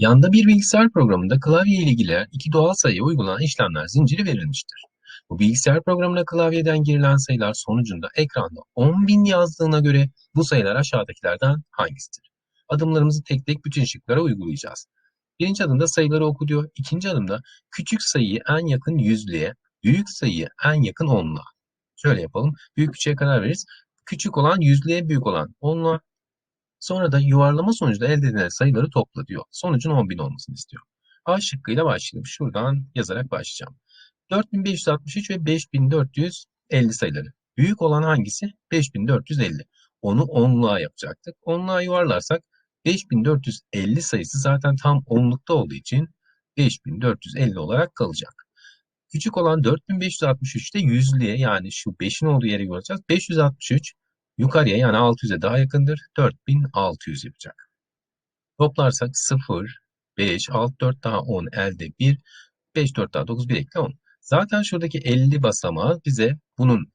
Yanda bir bilgisayar programında klavye ile ilgili iki doğal sayıya uygulanan işlemler zinciri verilmiştir. Bu bilgisayar programına klavyeden girilen sayılar sonucunda ekranda 10.000 yazdığına göre bu sayılar aşağıdakilerden hangisidir? Adımlarımızı tek tek bütün şıklara uygulayacağız. Birinci adımda sayıları oku diyor. İkinci adımda küçük sayıyı en yakın yüzlüğe, büyük sayıyı en yakın onluğa. Şöyle yapalım. Büyük küçüğe karar veririz. Küçük olan yüzlüğe, büyük olan onluğa. Sonra da yuvarlama sonucunda elde edilen sayıları topla diyor. Sonucun 10.000 olmasını istiyor. A şıkkıyla başlayalım. Şuradan yazarak başlayacağım. 4563 ve 5450 sayıları. Büyük olan hangisi? 5450. Onu onluğa yapacaktık. Onluğa yuvarlarsak 5450 sayısı zaten tam onlukta olduğu için 5450 olarak kalacak. Küçük olan 4563'te yüzlüğe yani şu 5'in olduğu yere göreceğiz. 563 yukarıya yani 600'e daha yakındır. 4600 yapacak. Toplarsak 0, 5, 6, 4 daha 10 elde 1, 5, 4 daha 9, 1 ekle 10. Zaten şuradaki 50 basamağı bize bunun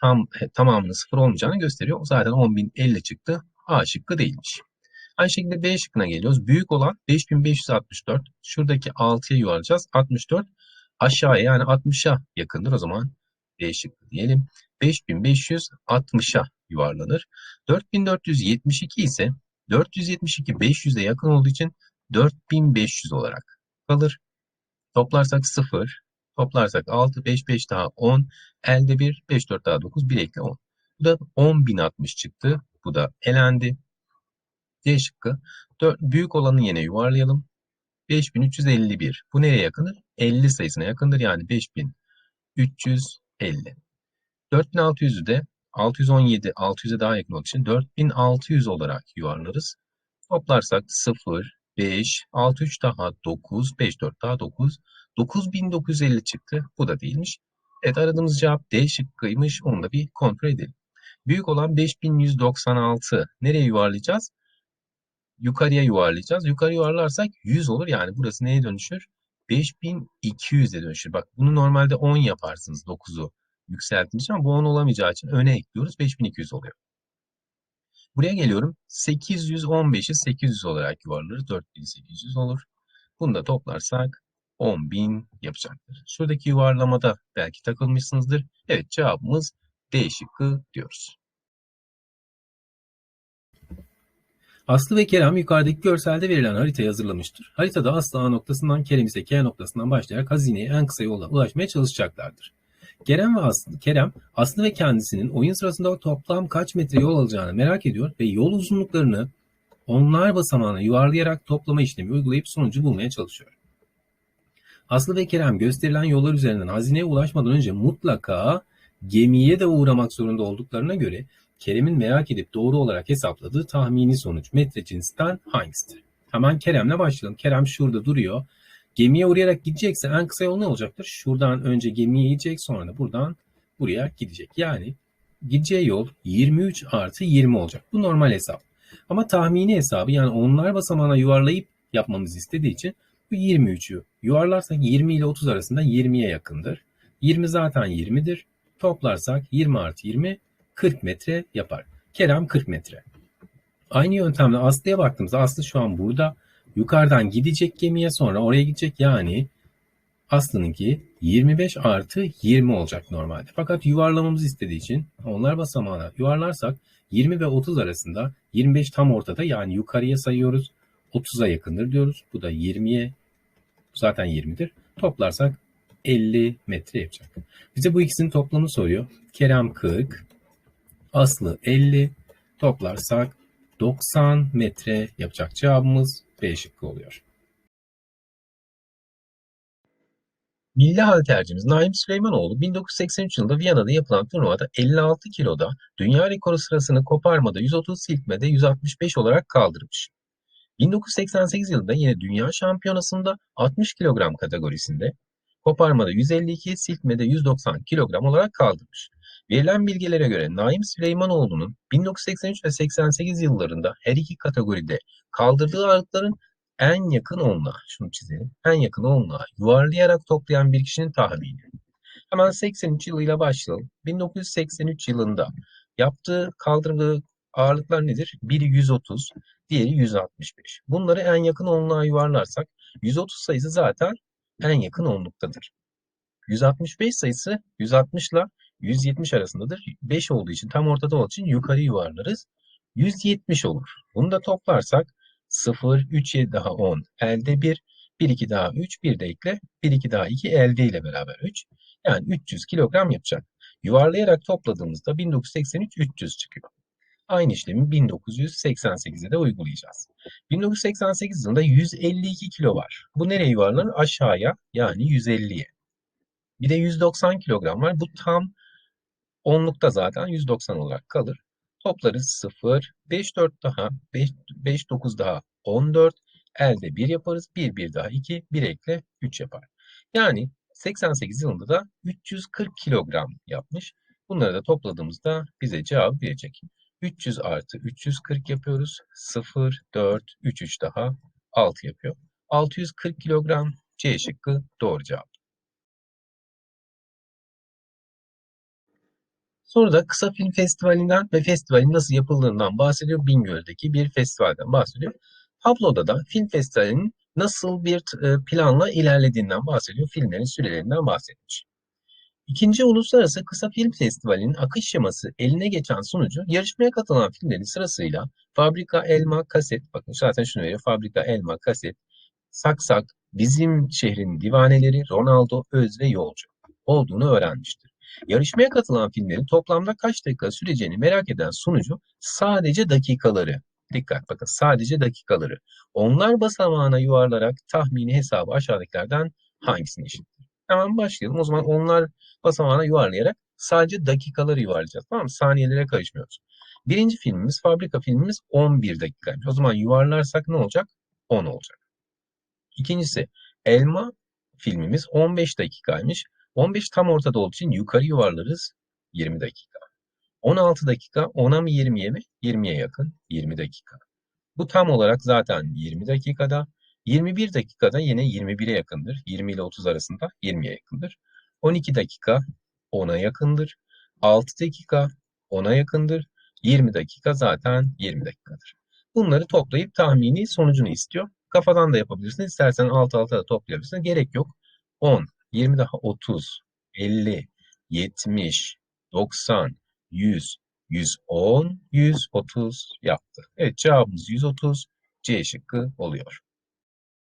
tam tamamının 0 olmayacağını gösteriyor. Zaten 10.050 çıktı. A şıkkı değilmiş. Aynı şekilde B şıkkına geliyoruz. Büyük olan 5564. Şuradaki 6'ya yuvarlayacağız. 64 aşağıya yani 60'a yakındır. O zaman B şıkkı diyelim. 5560'a yuvarlanır. 4472 ise 472 500'e yakın olduğu için 4500 olarak kalır. Toplarsak 0, toplarsak 6, 5, 5 daha 10, elde 1, 5, 4 daha 9, 1 ekle 10. Bu da 10.060 çıktı. Bu da elendi. D şıkkı. 4, büyük olanı yine yuvarlayalım. 5351. Bu nereye yakındır? 50 sayısına yakındır. Yani 5350. 4600'ü de 617, 600'e daha yakın olduğu için 4600 olarak yuvarlarız. Toplarsak 0, 5, 6, 3 daha 9, 5, 4 daha 9, 9950 çıktı. Bu da değilmiş. Evet aradığımız cevap D şıkkıymış. Onu da bir kontrol edelim. Büyük olan 5196. Nereye yuvarlayacağız? Yukarıya yuvarlayacağız. Yukarı yuvarlarsak 100 olur. Yani burası neye dönüşür? 5200'e dönüşür. Bak bunu normalde 10 yaparsınız 9'u yükseltince ama bu 10 olamayacağı için öne ekliyoruz. 5200 oluyor. Buraya geliyorum. 815'i 800 olarak yuvarlarız. 4800 olur. Bunu da toplarsak 10.000 yapacaktır. Şuradaki yuvarlamada belki takılmışsınızdır. Evet cevabımız D şıkkı diyoruz. Aslı ve Kerem yukarıdaki görselde verilen haritayı hazırlamıştır. Haritada Aslı A noktasından Kerem ise K noktasından başlayarak hazineye en kısa yolla ulaşmaya çalışacaklardır. Kerem ve Aslı, Kerem, Aslı ve kendisinin oyun sırasında toplam kaç metre yol alacağını merak ediyor ve yol uzunluklarını onlar basamağına yuvarlayarak toplama işlemi uygulayıp sonucu bulmaya çalışıyor. Aslı ve Kerem gösterilen yollar üzerinden hazineye ulaşmadan önce mutlaka gemiye de uğramak zorunda olduklarına göre Kerem'in merak edip doğru olarak hesapladığı tahmini sonuç metre cinsinden hangisidir? Hemen Kerem'le başlayalım. Kerem şurada duruyor. Gemiye uğrayarak gidecekse en kısa yol ne olacaktır? Şuradan önce gemiye gidecek sonra da buradan buraya gidecek. Yani gideceği yol 23 artı 20 olacak. Bu normal hesap. Ama tahmini hesabı yani onlar basamağına yuvarlayıp yapmamızı istediği için bu 23'ü yuvarlarsak 20 ile 30 arasında 20'ye yakındır. 20 zaten 20'dir. Toplarsak 20 artı 20 40 metre yapar. Kerem 40 metre. Aynı yöntemle Aslı'ya baktığımızda Aslı şu an burada. Yukarıdan gidecek gemiye sonra oraya gidecek. Yani Aslı'nınki 25 artı 20 olacak normalde. Fakat yuvarlamamızı istediği için onlar basamağına yuvarlarsak 20 ve 30 arasında 25 tam ortada yani yukarıya sayıyoruz. 30'a yakındır diyoruz. Bu da 20'ye zaten 20'dir. Toplarsak 50 metre yapacak. Bize bu ikisinin toplamı soruyor. Kerem 40, Aslı 50, toplarsak 90 metre yapacak cevabımız Şıkkı oluyor. Milli haltercimiz Naim Süleymanoğlu 1983 yılında Viyana'da yapılan turnuvada 56 kiloda dünya rekoru sırasını koparmada 130 silkmede 165 olarak kaldırmış. 1988 yılında yine dünya şampiyonasında 60 kilogram kategorisinde koparmada 152, silkmede 190 kilogram olarak kaldırmış. Verilen bilgilere göre Naim Süleymanoğlu'nun 1983 ve 88 yıllarında her iki kategoride kaldırdığı ağırlıkların en yakın onluğa, şunu çizelim, en yakın onluğa yuvarlayarak toplayan bir kişinin tahmini. Hemen 83 yılıyla başlayalım. 1983 yılında yaptığı, kaldırdığı Ağırlıklar nedir? Biri 130, diğeri 165. Bunları en yakın onluğa yuvarlarsak 130 sayısı zaten en yakın onluktadır. 165 sayısı 160 ile 170 arasındadır. 5 olduğu için tam ortada olduğu için yukarı yuvarlarız. 170 olur. Bunu da toplarsak 0, 3, 7 daha 10, elde 1, 1, 2 daha 3, 1 de ekle, 1, 2 daha 2, elde ile beraber 3. Yani 300 kilogram yapacak. Yuvarlayarak topladığımızda 1983 300 çıkıyor. Aynı işlemi 1988'e de uygulayacağız. 1988 yılında 152 kilo var. Bu nereye yuvarlanır? Aşağıya yani 150'ye. Bir de 190 kilogram var. Bu tam onlukta zaten 190 olarak kalır. Toplarız 0, 5, 4 daha, 5, 5 9 daha 14. Elde 1 yaparız. 1, 1 daha 2, 1 ekle 3 yapar. Yani 88 yılında da 340 kilogram yapmış. Bunları da topladığımızda bize cevap verecek. 300 artı 340 yapıyoruz. 0, 4, 3, 3 daha 6 yapıyor. 640 kilogram C şıkkı doğru cevap. Sonra da kısa film festivalinden ve festivalin nasıl yapıldığından bahsediyor. Bingöl'deki bir festivalden bahsediyor. Tabloda da film festivalinin nasıl bir e, planla ilerlediğinden bahsediyor. Filmlerin sürelerinden bahsetmiş. İkinci Uluslararası Kısa Film Festivali'nin akış şeması eline geçen sonucu yarışmaya katılan filmlerin sırasıyla Fabrika Elma Kaset, bakın zaten şunu veriyor, Fabrika Elma Kaset, Saksak, Bizim Şehrin Divaneleri, Ronaldo, Öz ve Yolcu olduğunu öğrenmiştir. Yarışmaya katılan filmlerin toplamda kaç dakika süreceğini merak eden sunucu sadece dakikaları, dikkat bakın sadece dakikaları, onlar basamağına yuvarlarak tahmini hesabı aşağıdakilerden hangisini eşittir? Hemen başlayalım. O zaman onlar basamağına yuvarlayarak sadece dakikaları yuvarlayacağız. Tamam mı? Saniyelere karışmıyoruz. Birinci filmimiz, fabrika filmimiz 11 dakikaymış. O zaman yuvarlarsak ne olacak? 10 olacak. İkincisi, elma filmimiz 15 dakikaymış. 15 tam ortada olduğu için yukarı yuvarlarız 20 dakika. 16 dakika 10'a mı 20'ye mi? 20'ye yakın 20 dakika. Bu tam olarak zaten 20 dakikada. 21 dakikada yine 21'e yakındır. 20 ile 30 arasında 20'ye yakındır. 12 dakika 10'a yakındır. 6 dakika 10'a yakındır. 20 dakika zaten 20 dakikadır. Bunları toplayıp tahmini sonucunu istiyor. Kafadan da yapabilirsiniz. İstersen alt alta da toplayabilirsiniz. Gerek yok. 10, 20 daha 30, 50, 70, 90, 100, 110, 130 yaptı. Evet cevabımız 130. C şıkkı oluyor.